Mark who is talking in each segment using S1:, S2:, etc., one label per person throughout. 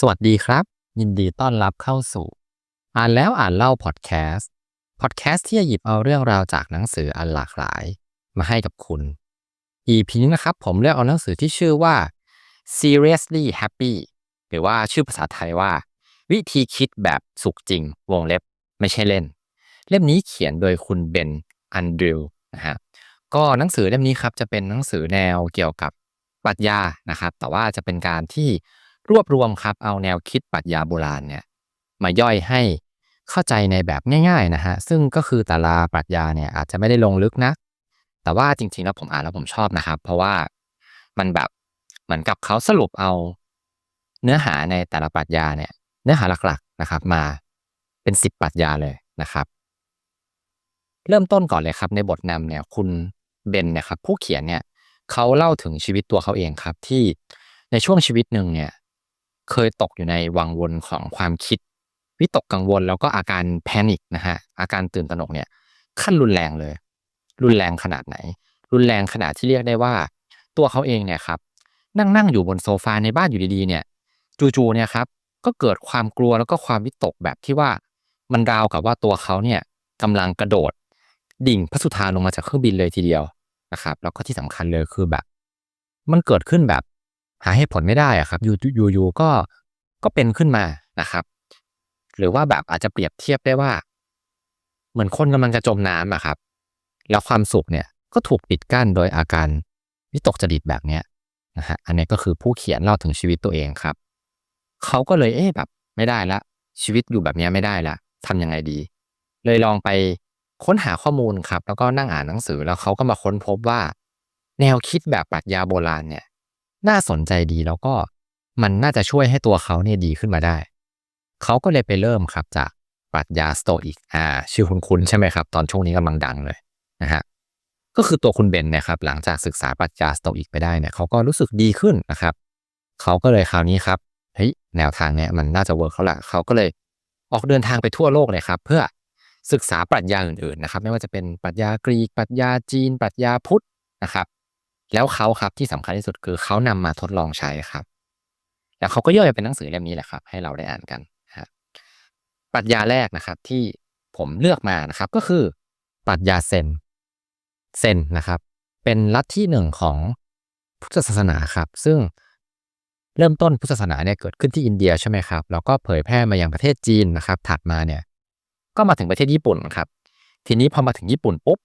S1: สวัสดีครับ ยินดีต้อนรับเข้าสู่ อ่านแล้วอ่านเล่าพอดแคสต์พอดแคสต์ที่จะหยิบเอาเรื่องราวจากหนังสืออันหลากหลาย มาให้กับคุณ EP นี้นะครับ ผมเลือกเอาหนังสือที่ชื่อว่า seriously happy หรือว่าชื่อภาษาไทยว่า วิธีคิดแบบสุขจริง วงเล็บไม่ใช่เล่น เล่มนี้เขียนโดยคุณเบนอันดริวนะฮะก็หนังสือเล่มนี้ครับจะเป็นหนังสือแนวเกี่ยวกับปรัชญานะครับ แต่ว่าจะเป็นการที่ รวบรวมครับเอาแนวคิดปรัชญาโบราณเนี่ยมาย่อยให้เข้าใจในแบบง่ายๆนะฮะซึ่งก็คือแต่ละปรัชญาเนี่ยอาจจะไม่ได้ลงลึกนะแต่ว่าจริงๆแล้วผมอ่านแล้วผมชอบนะครับ เพราะว่ามันแบบเหมือนกับเขาสรุปเอา เนื้อหาในแต่ละปรัชญาเนี่ย เนื้อหาหลักๆนะครับ มาเป็นสิบปรัชญาเลยนะครับ เริ่มต้นก่อนเลยครับ ในบทนำเนี่ยคุณเบนเนี่ยครับผู้เขียนเนี่ยเขาเล่าถึงชีวิตตัวเขาเองครับที่ในช่วงชีวิตหนึ่งเนี่ย เคยตกอยู่ในวังวนของความคิด วิตกกังวลแล้วก็อาการแพนิคนะฮะอาการตื่นตระหนกเนี่ยขั้นรุนแรงเลย รุนแรงขนาดไหน รุนแรงขนาดที่เรียกได้ว่า ตัวเขาเองเนี่ยครับนั่งนั่งอยู่บนโซฟาในบ้านอยู่ดีๆเนี่ยจู่ๆเนี่ยครับก็เกิดความกลัวแล้วก็ความวิตกแบบที่ว่ามันราวกับว่าตัวเขาเนี่ยกำลังกระโดด ดิ่งพระสุธาลงมาจากเครื่องบินเลยทีเดียวนะครับ แล้วก็ที่สำคัญเลยคือแบบ มันเกิดขึ้นแบบ หาเหตุผลไม่ได้อะครับอยู่อยู่ๆก็ก็เป็นขึ้นมานะครับ หรือว่าแบบอาจจะเปรียบเทียบได้ว่า เหมือนคนกำลังจะจมน้ำอะครับ แล้วความสุขเนี่ยก็ถูกปิดกั้นโดยอาการวิตกจริตแบบเนี้ยนะฮะอันนี้ก็คือผู้เขียนเล่าถึงชีวิตตัวเองครับเขาก็เลยเอ๊ะแบบไม่ได้ละ ชีวิตอยู่แบบนี้ไม่ได้ละทำยังไงดี เลยลองไปค้นหาข้อมูลครับ แล้วก็นั่งอ่านหนังสือแล้วเขาก็มาค้นพบว่า แนวคิดแบบปรัชญาโบราณเนี่ย น่าสนใจดีแล้วก็มันน่าจะช่วยให้ตัวเขาเนี่ยดีขึ้นมาได้ เขาก็เลยไปเริ่มครับจากปรัชญาสโตอิกอ่าชื่อคุณคุณใช่ไหมครับ ตอนช่วงนี้กำลังดังเลยนะฮะก็คือตัวคุณเบนเนี่ยครับหลังจากศึกษาปรัชญาสโตอิกไปได้เนี่ยเขาก็รู้สึกดีขึ้นนะครับ เขาก็เลยคราวนี้ครับเฮ้ยแนวทางเนี่ยมันน่าจะเวิร์กเขาละเขาก็เลยออกเดินทางไปทั่วโลกเลยครับ เพื่อศึกษาปรัชญาอื่นๆนะครับ ไม่ว่าจะเป็นปรัชญากรีกปรัชญาจีนปรัชญาพุทธนะครับ แล้วเขาครับที่สำคัญที่สุดคือเขานำมาทดลองใช้ครับ แล้วเขาก็ย่อยเป็นหนังสือเล่มนี้แหละครับ ให้เราได้อ่านกันครับปรัชญาแรกนะครับที่ผมเลือกมานะครับก็คือปรัชญาเซนเซนนะครับ เป็นลัทธิหนึ่งของพุทธศาสนาครับ ซึ่งเริ่มต้นพุทธศาสนาเนี่ยเกิดขึ้นที่อินเดียใช่ไหมครับแล้วก็เผยแพร่มายังประเทศจีนนะครับ ถัดมาเนี่ย ก็มาถึงประเทศญี่ปุ่นครับ ทีนี้พอมาถึงญี่ปุ่นปุ๊บ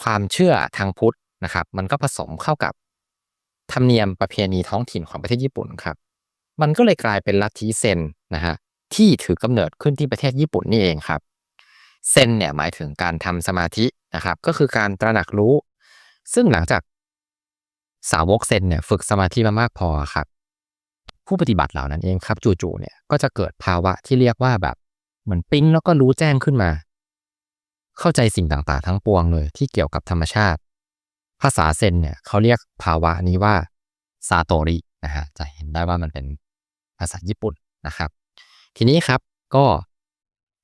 S1: ความเชื่อทางพุทธ นะครับมันก็ผสมเข้ากับธรรมเนียมประเพณีท้องถิ่นของประเทศญี่ปุ่นครับ มันก็เลยกลายเป็นลัทธิเซนนะฮะที่ถือกำเนิดขึ้นที่ประเทศญี่ปุ่นนี่เองครับ เซนเนี่ยหมายถึงการทำสมาธินะครับก็คือการตระหนักรู้ ซึ่งหลังจากสาวกเซนเนี่ยฝึกสมาธิมามากพอครับผู้ปฏิบัติเหล่านั้นเองครับจู่ๆเนี่ยก็จะเกิดภาวะที่เรียกว่าแบบเหมือนปิ๊งแล้วก็รู้แจ้งขึ้นมา เข้าใจสิ่งต่างๆ ทั้งปวงเลยที่เกี่ยวกับธรรมชาติ ภาษาเซนเนี่ยเขาเรียกภาวะนี้ว่าซาโตรินะฮะจะเห็นได้ว่ามันเป็นภาษาญี่ปุ่นนะครับ ทีนี้ครับก็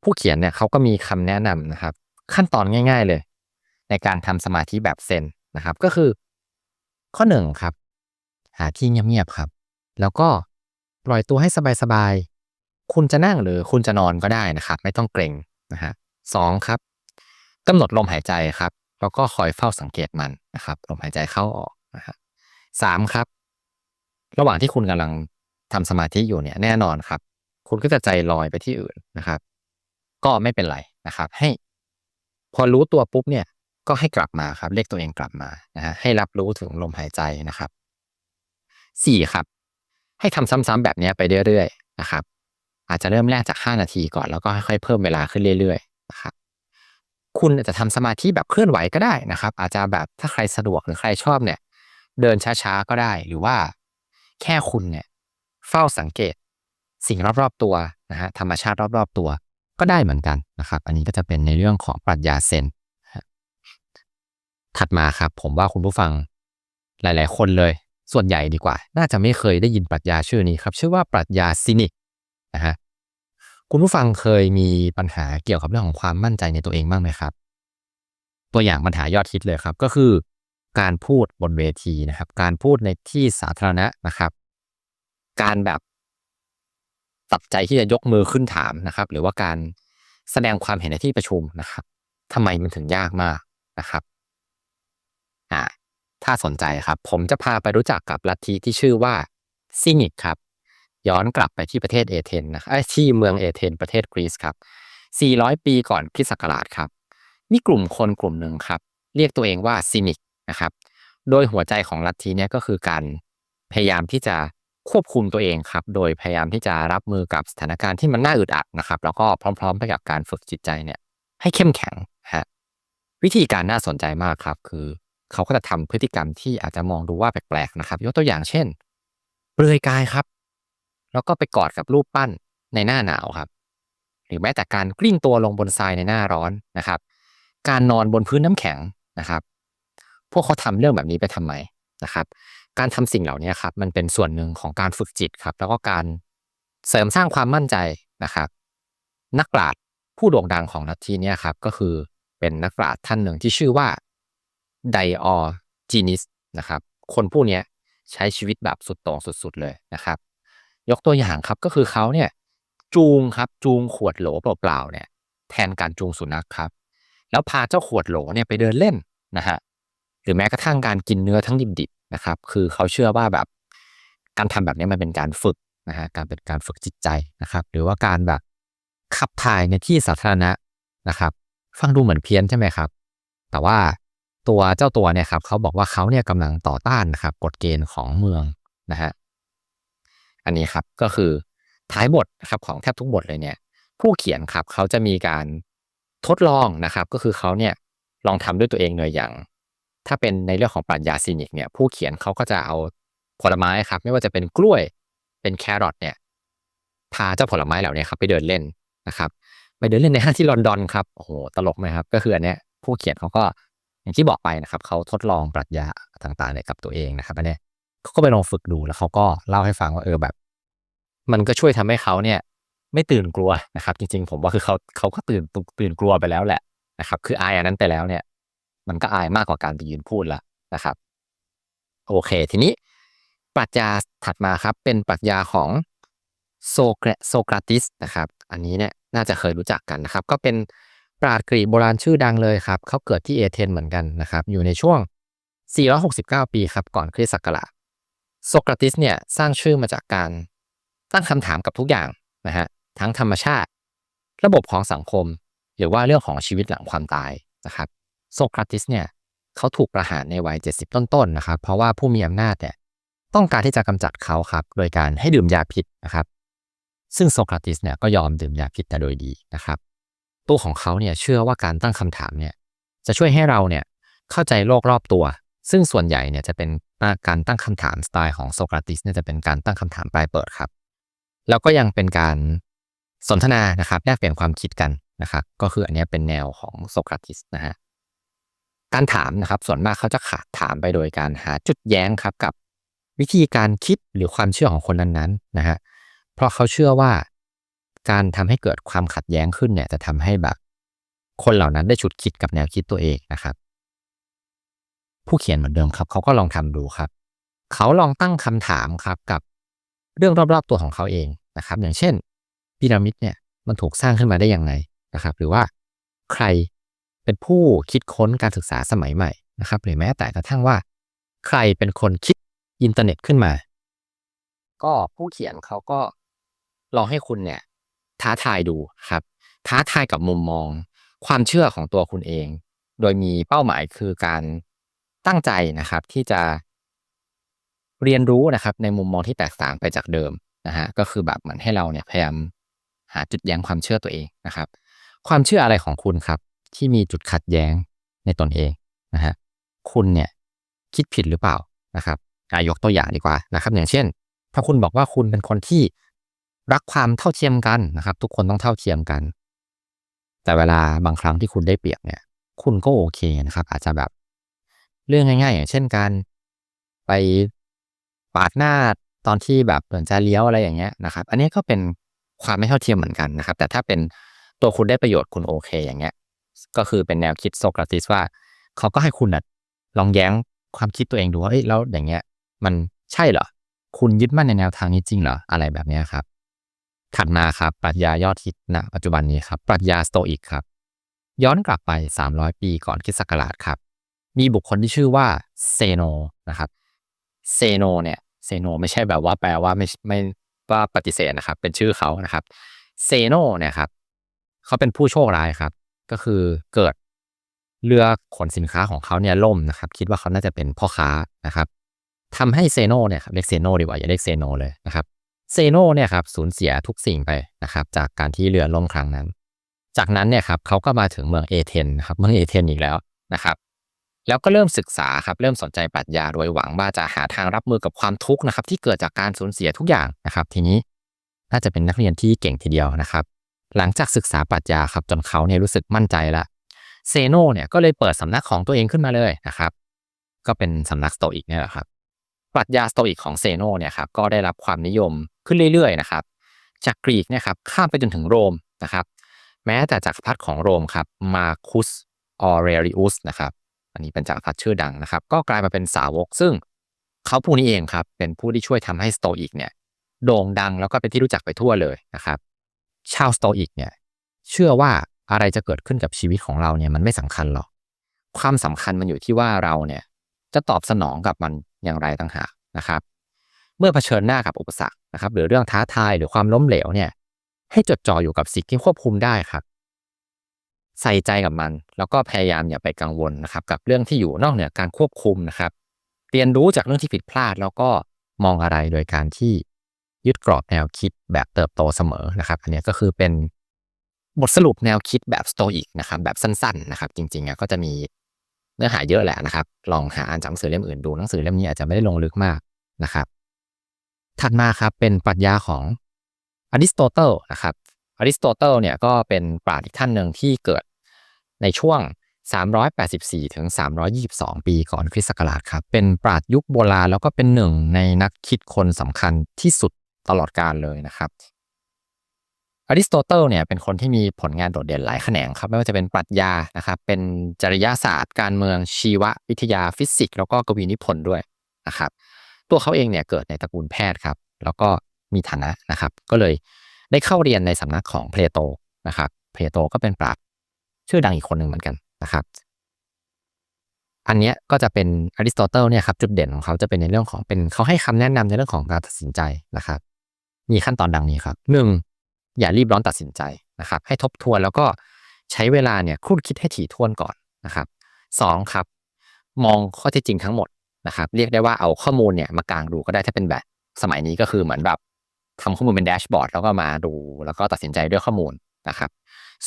S1: ผู้เขียนเนี่ยเขาก็มีคำแนะนำนะครับ ขั้นตอนง่าย ๆเลย ในการทำสมาธิแบบเซนนะครับ ก็คือ ข้อหนึ่งครับ หาที่เงียบๆครับ แล้วก็ปล่อยตัวให้สบายๆคุณจะนั่งหรือคุณจะนอนก็ได้นะครับ ไม่ต้องเกรงนะฮะสองครับกำหนดลมหายใจครับ แล้วก็คอยเฝ้าสังเกตมันนะครับลมหายใจเข้าออกนะฮะสามครับ ระหว่างที่คุณกำลังทำสมาธิอยู่เนี่ยแน่นอนครับ คุณก็จะใจลอยไปที่อื่นนะครับ ก็ไม่เป็นไรนะครับ ให้ พอรู้ตัวปุ๊บเนี่ย ก็ให้กลับมาครับเรียกตัวเองกลับมานะฮะให้รับรู้ถึงลมหายใจนะครับสี่ครับ ให้ทำซ้ำๆแบบนี้ไปเรื่อยๆนะครับ อาจจะเริ่มแรกจาก 5 นาทีก่อนแล้วก็ค่อยๆเพิ่มเวลาขึ้นเรื่อยๆนะครับ คุณอาจจะทำสมาธิแบบเคลื่อนไหวก็ได้นะครับ อาจจะแบบถ้าใครสะดวกหรือใครชอบเนี่ย เดินช้าๆก็ได้ หรือว่าแค่คุณเนี่ย เฝ้าสังเกตสิ่งรอบๆตัวนะฮะธรรมชาติรอบๆตัวก็ได้เหมือนกันนะครับ อันนี้ก็จะเป็นในเรื่องของปรัชญาเซนถัดมาครับ ผมว่าคุณผู้ฟังหลาย ๆ คนเลย ส่วนใหญ่ดีกว่า น่าจะไม่เคยได้ยินปรัชญาชื่อนี้ครับ ชื่อว่าปรัชญาซินิกนะฮะ คุณผู้ฟังเคยมีปัญหาเกี่ยวกับเรื่องของความมั่นใจในตัวเองบ้างไหมครับ ตัวอย่างปัญหายอดฮิตเลยครับ ก็คือการพูดบนเวทีนะครับ การพูดในที่สาธารณะนะครับ การแบบตัดใจที่จะยกมือขึ้นถามนะครับ หรือว่าการแสดงความเห็นในที่ประชุมนะครับทำไมมันถึงยากมากนะครับอ่าถ้าสนใจครับ ผมจะพาไปรู้จักกับลัทธิที่ชื่อว่าซินิกครับ ย้อนกลับไปที่ประเทศเอเธนนะที่เมืองเอเธนประเทศกรีซครับ 400 ปีก่อนคริสต์ศักราชครับ มีกลุ่มคนกลุ่มหนึ่งครับ เรียกตัวเองว่าซินิกนะครับ โดยหัวใจของลัทธิเนี้ยก็คือการพยายามที่จะควบคุมตัวเองครับ โดยพยายามที่จะรับมือกับสถานการณ์ที่มันน่าอึดอัดนะครับ แล้วก็พร้อมๆไปกับการฝึกจิตใจเนี่ย ให้เข้มแข็งฮะวิธีการน่าสนใจมากครับ คือเขาก็จะทำพฤติกรรมที่อาจจะมองดูว่าแปลกๆนะครับ ยกตัวอย่างเช่น เปลือยกายครับ แล้วก็ไปกอดกับรูปปั้นในหน้าหนาวครับ หรือแม้แต่การกลิ้งตัวลงบนทรายในหน้าร้อนนะครับ การนอนบนพื้นน้ำแข็งนะครับ พวกเขาทำเรื่องแบบนี้ไปทำไมนะครับ การทำสิ่งเหล่านี้ครับ มันเป็นส่วนหนึ่งของการฝึกจิตครับ แล้วก็การเสริมสร้างความมั่นใจนะครับ นักปราชญ์ผู้โด่งดังของลัทธินี่ยครับ ก็คือเป็นนักปราชญ์ท่านหนึ่งที่ชื่อว่าไดออจีนิสนะครับ คนผู้นี้ใช้ชีวิตแบบสุดโต่งสุด ๆ เลยนะครับ ยกตัวอย่างครับก็คือเขาเนี่ยจูงครับจูงขวดโหลเปล่าๆเนี่ยแทนการจูงสุนัขครับ แล้วพาเจ้าขวดโหลเนี่ยไปเดินเล่นนะฮะหรือแม้กระทั่งการกินเนื้อทั้งดิบๆนะครับ คือเขาเชื่อว่าแบบการทำแบบนี้มันเป็นการฝึกนะฮะการเป็นการฝึกจิตใจนะครับ หรือว่าการแบบขับถ่ายในที่สาธารณะนะครับ ฟังดูเหมือนเพี้ยนใช่ไหมครับ แต่ว่าตัวเจ้าตัวเนี่ยครับเขาบอกว่าเขาเนี่ยกำลังต่อต้านนะครับกฎเกณฑ์ของเมืองนะฮะ อันนี้ครับก็คือท้ายบทนะครับของแทบทุกบทเลยเนี่ย ผู้เขียนครับเขาจะมีการทดลองนะครับ ก็คือเขาเนี่ยลองทำด้วยตัวเองเลยอย่าง ถ้าเป็นในเรื่องของปรัชญาซีนิกเนี่ย ผู้เขียนเขาก็จะเอาผลไม้ครับ ไม่ว่าจะเป็นกล้วยเป็นแครอทเนี่ยพาเจ้าผลไม้เหล่านี้ครับไปเดินเล่นนะครับไปเดินเล่นในห้างที่ลอนดอนครับโอ้โหตลกไหมครับ ก็คืออันเนี้ยผู้เขียนเขาก็อย่างที่บอกไปนะครับเขาทดลองปรัชญาต่างๆเนี่ยกับตัวเองนะครับอันเนี้ย เขาก็ไปลองฝึกดูแล้วเขาก็เล่าให้ฟังว่าเออแบบ มันก็ช่วยทำให้เขาเนี่ย ไม่ตื่นกลัวนะครับ จริง ๆ ผมว่าคือเขาเขาก็ตื่นตื่นกลัวไปแล้วแหละนะครับ คืออายอันนั้นไปแล้วเนี่ย มันก็อายมากกว่าการไปยืนพูดละนะครับ โอเค ทีนี้ปรัชญาถัดมาครับ เป็นปรัชญาของโซเกรโซกราติสนะครับ อันนี้เนี่ยน่าจะเคยรู้จักกันนะครับ ก็เป็นปราชญ์กรีกโบราณชื่อดังเลยครับเขาเกิดที่เอเธนเหมือนกันนะครับ อยู่ในช่วง 469 ปีครับ ก่อนคริสต์ศักราช โซกราติสเนี่ยสร้างชื่อมาจากการตั้งคำถามกับทุกอย่างนะฮะทั้งธรรมชาติ ระบบของสังคม หรือว่าเรื่องของชีวิตหลังความตายนะครับโซกราติสเนี่ยเขาถูกประหารในวัย 70 ต้นๆนนะครับ เพราะว่าผู้มีอำนาจเนี่ยต้องการที่จะกำจัดเขาครับ โดยการให้ดื่มยาพิษนะครับ ซึ่งโซกราติสเนี่ยก็ยอมดื่มยาพิษแต่โดยดีนะครับ ตัวของเขาเนี่ยเชื่อว่าการตั้งคำถามเนี่ยจะช่วยให้เราเนี่ยเข้าใจโลกรอบตัว ซึ่งส่วนใหญ่เนี่ยจะเป็น การตั้งคำถามสไตล์ของโซกราติสเนี่ยจะเป็นการตั้งคำถามปลายเปิดครับ แล้วก็ยังเป็นการสนทนานะครับแลกเปลี่ยนความคิดกันนะครับ ก็คืออันนี้เป็นแนวของโซกราติสนะฮะการถามนะครับ ส่วนมากเขาจะขาดถามไปโดยการหาจุดแย้งครับกับวิธีการคิดหรือความเชื่อของคนนั้นๆนะฮะเพราะเขาเชื่อว่าการทำให้เกิดความขัดแย้งขึ้นเนี่ยจะทำให้แบบคนเหล่านั้นได้ฉุดคิดกับแนวคิดตัวเองนะครับ ผู้เขียนเหมือนเดิมครับเขาก็ลองทำดูครับ เขาลองตั้งคำถามครับกับเรื่องรอบๆตัวของเขาเองนะครับ อย่างเช่นพีระมิดเนี่ยมันถูกสร้างขึ้นมาได้ยังไงนะครับ หรือว่าใครเป็นผู้คิดค้นการศึกษาสมัยใหม่นะครับ หรือแม้แต่กระทั่งว่า ใครเป็นคนคิดอินเทอร์เน็ตขึ้นมา ก็ผู้เขียนเขาก็ลองให้คุณเนี่ยท้าทายดูครับ ท้าทายกับมุมมอง ความเชื่อของตัวคุณเอง โดยมีเป้าหมายคือการ ตั้งใจนะครับที่จะเรียนรู้นะครับ ในมุมมองที่แตกต่างไปจากเดิมนะฮะก็คือแบบเหมือนให้เราเนี่ยพยายามหาจุดแย้งความเชื่อตัวเองนะครับ ความเชื่ออะไรของคุณครับ ที่มีจุดขัดแย้งในตนเองนะฮะคุณเนี่ยคิดผิดหรือเปล่านะครับยกตัวอย่างดีกว่านะครับ อย่างเช่น ถ้าคุณบอกว่าคุณเป็นคนที่รักความเท่าเทียมกันนะครับ ทุกคนต้องเท่าเทียมกัน แต่เวลาบางครั้งที่คุณได้เปรียบเนี่ย คุณก็โอเคนะครับ อาจจะแบบ เรื่องง่ายๆอย่างเช่นการไปปาดหน้าตอนที่แบบเหมือนจะเลี้ยวอะไรอย่างเงี้ยนะครับ อันนี้ก็เป็นความไม่เท่าเทียมเหมือนกันนะครับ แต่ถ้าเป็นตัวคุณได้ประโยชน์คุณโอเคอย่างเงี้ย ก็คือเป็นแนวคิดโซกราติสว่า เขาก็ให้คุณนะลองแย้งความคิดตัวเองดูว่าเอ้ยแล้วอย่างเงี้ย มันใช่เหรอ คุณยึดมั่นในแนวทางนี้จริงเหรออะไรแบบนี้ครับ ถัดมาครับปรัชญายอดฮิตณปัจจุบันนี้ครับปรัชญาสโตอิกครับ ย้อนกลับไป 300 ปีก่อนคริสต์ศักราชครับ มีบุคคลที่ชื่อว่าเซโนนะครับเซโนเนี่ยเซโนไม่ใช่แบบว่าแปลว่าไม่ไม่ว่าปฏิเสธนะครับ เป็นชื่อเขานะครับเซโนเนี่ยครับเขาเป็นผู้โชคร้ายครับ ก็คือเกิดเรือขนสินค้าของเขาเนี่ยล่มนะครับ คิดว่าเขาน่าจะเป็นพ่อค้านะครับทำให้เซโนเนี่ยครับเรียกเซโนดีกว่าอย่าเรียกเซโนเลยนะครับเซโนเนี่ยครับสูญเสียทุกสิ่งไปนะครับ จากการที่เรือล่มครั้งนั้น จากนั้นเนี่ยครับเขาก็มาถึงเมืองเอเธนครับเมืองเอเธนอีกแล้วนะครับ แล้วก็เริ่มศึกษาครับเริ่มสนใจปรัชญาโดยหวังว่าจะหาทางรับมือกับความทุกข์นะครับที่เกิดจากการสูญเสียทุกอย่างนะครับ ทีนี้น่าจะเป็นนักเรียนที่เก่งทีเดียวนะครับ หลังจากศึกษาปรัชญาครับจนเขาเนี่ยรู้สึกมั่นใจละเซโนเนี่ยก็เลยเปิดสำนักของตัวเองขึ้นมาเลยนะครับก็เป็นสำนักสโตอิกเนี่ยแหละครับปรัชญาสโตอิกของเซโนเนี่ยครับก็ได้รับความนิยมขึ้นเรื่อยๆนะครับจากกรีกเนี่ยครับข้ามไปจนถึงโรมนะครับ แม้แต่จักรพรรดิของโรมครับมาคุสออเรริอุสนะครับ นนี้เป็นจักรพรรดิชื่อดังนะครับ ก็กลายมาเป็นสาวก ซึ่งเขาผู้นี้เองครับ เป็นผู้ที่ช่วยทำให้สโตอิกเนี่ยโด่งดังแล้วก็เป็นที่รู้จักไปทั่วเลยนะครับ ชาวสโตอิกเนี่ยเชื่อว่าอะไรจะเกิดขึ้นกับชีวิตของเราเนี่ยมันไม่สำคัญหรอก ความสำคัญมันอยู่ที่ว่าเราเนี่ยจะตอบสนองกับมันอย่างไรต่างหากนะครับ เมื่อเผชิญหน้ากับอุปสรรคนะครับ หรือเรื่องท้าทายหรือความล้มเหลวเนี่ยให้จดจ่ออยู่กับสิ่งที่ควบคุมได้ครับ ใส่ใจกับมัน แล้วก็พยายามอย่าไปกังวลนะครับ กับเรื่องที่อยู่นอกเหนือการควบคุมนะครับ เรียนรู้จากเรื่องที่ผิดพลาด แล้วก็มองอะไรโดยการที่ยึดกรอบแนวคิดแบบเติบโตเสมอนะครับ อันนี้ก็คือเป็นบทสรุปแนวคิดแบบสโตอิกนะครับแบบสั้นๆนะครับ จริงๆก็จะมีเนื้อหาเยอะแหละนะครับ ลองหาอ่านจากหนังสือเล่มอื่นดูหนังสือเล่มนี้อาจจะไม่ได้ลงลึกมากนะครับ ถัดมาครับเป็นปรัชญาของอริสโตเติลนะครับอริสโตเติลเนี่ยก็เป็นปราชญ์อีกท่านหนึ่งที่เกิด ในช่วง 384 ถึง 322 ปีก่อนคริสต์ศักราชครับ เป็นปราชญ์ยุคโบราณแล้วก็เป็นหนึ่งในนักคิดคนสำคัญที่สุดตลอดกาลเลยนะครับอริสโตเติลเนี่ยเป็นคนที่มีผลงานโดดเด่นหลายแขนงครับไม่ว่าจะเป็นปรัชญานะครับเป็นจริยศาสตร์ การเมืองชีววิทยาฟิสิกส์แล้วก็กวีนิพนธ์ด้วยนะครับตัวเขาเองเนี่ยเกิดในตระกูลแพทย์ครับแล้วก็มีฐานะนะครับก็เลยได้เข้าเรียนในสำนักของเพลโตนะครับเพลโตก็เป็นปราชญ ชื่อดังอีกคนหนึ่งเหมือนกันนะครับ อันนี้ก็จะเป็นอริสโตเติลเนี่ยครับจุดเด่นของเขาจะเป็นในเรื่องของเป็นเขาให้คำแนะนำในเรื่องของการตัดสินใจนะครับ มีขั้นตอนดังนี้ครับหนึ่งอย่ารีบร้อนตัดสินใจนะครับ ให้ทบทวนแล้วก็ใช้เวลาเนี่ยคุ้นคิดให้ถี่ถ้วนก่อนนะครับสองครับ มองข้อเท็จจริงทั้งหมดนะครับ เรียกได้ว่าเอาข้อมูลเนี่ยมากางดูก็ได้ถ้าเป็นแบบสมัยนี้ก็คือเหมือนแบบทำข้อมูลเป็นแดชบอร์ดแล้วก็มาดูแล้วก็ตัดสินใจด้วยข้อมูล นะครับ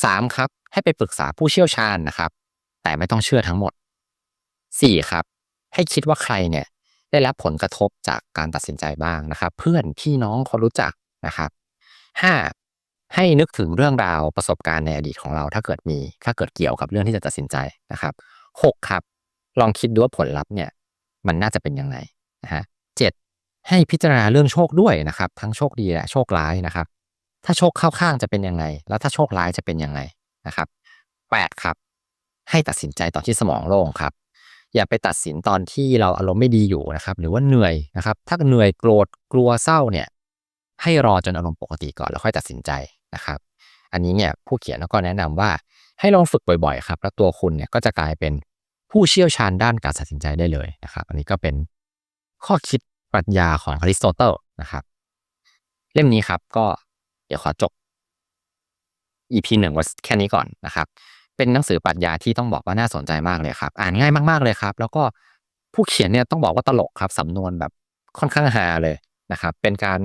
S1: สามครับ ให้ไปปรึกษาผู้เชี่ยวชาญนะครับ แต่ไม่ต้องเชื่อทั้งหมดสี่ครับ ให้คิดว่าใครเนี่ยได้รับผลกระทบจากการตัดสินใจบ้างนะครับ เพื่อนพี่น้องคนรู้จักนะครับห้าให้นึกถึงเรื่องราวประสบการณ์ในอดีตของเราถ้าเกิดมีถ้าเกิดเกี่ยวกับเรื่องที่จะตัดสินใจนะครับหกครับ ลองคิดดูว่าผลลัพธ์เนี่ยมันน่าจะเป็นยังไงนะฮะเจ็ดให้พิจารณาเรื่องโชคด้วยนะครับ ทั้งโชคดีและโชคร้ายนะครับ ถ้าโชคเข้าข้างจะเป็นยังไง แล้วถ้าโชคร้ายจะเป็นยังไงนะครับแปดครับ ให้ตัดสินใจตอนที่สมองโล่งครับ อย่าไปตัดสินตอนที่เราอารมณ์ไม่ดีอยู่นะครับ หรือว่าเหนื่อยนะครับ ถ้าเหนื่อยโกรธกลัวเศร้าเนี่ย ให้รอจนอารมณ์ปกติก่อนแล้วค่อยตัดสินใจนะครับ อันนี้เนี่ยผู้เขียนก็แนะนำว่าให้ลองฝึกบ่อยๆครับ แล้วตัวคุณเนี่ยก็จะกลายเป็นผู้เชี่ยวชาญด้านการตัดสินใจได้เลยนะครับ อันนี้ก็เป็นข้อคิดปรัชญาของอริสโตเติลนะครับ เล่มนี้ครับก็ ดี๋ยวขอจบ EP หนึ่งไว้แค่นี้ก่อนนะครับ เป็นหนังสือปรัชญาที่ต้องบอกว่าน่าสนใจมากเลยครับ อ่านง่ายมากๆเลยครับ แล้วก็ผู้เขียนเนี่ยต้องบอกว่าตลกครับสำนวนแบบค่อนข้างฮาเลยนะครับ เป็นการ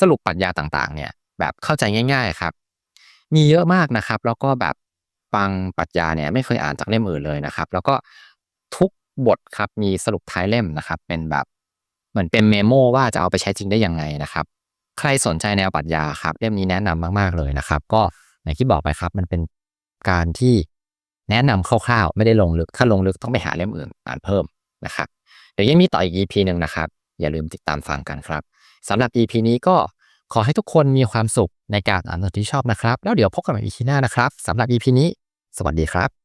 S1: สรุปปรัชญาต่างๆ เนี่ย แบบเข้าใจง่าย ๆครับ มีเยอะมากนะครับ แล้วก็แบบฟังปรัชญาเนี่ยไม่เคยอ่านจากเล่มอื่นเลยนะครับ แล้วก็ทุกบทครับมีสรุปท้ายเล่มนะครับ เป็นแบบเหมือนเป็นเมโมว่าจะเอาไปใช้จริงได้ยังไงนะครับ ใครสนใจแนวปรัชญาครับเล่มนี้แนะนำมาก ๆเลยนะครับ ก็อย่างที่บอกไปครับ มันเป็นการที่แนะนำคร่าวๆ ไม่ได้ลงลึก ถ้าลงลึกต้องไปหาเล่มอื่นอ่านเพิ่มนะครับ เดี๋ยวยังมีต่ออีก EP หนึ่งนะครับ อย่าลืมติดตามฟังกันครับสำหรับ EP นี้ก็ขอให้ทุกคนมีความสุขในการอ่านหนังสือที่ชอบนะครับ แล้วเดี๋ยวพบกันใหม่ EP หน้านะครับสำหรับ EP นี้ สวัสดีครับ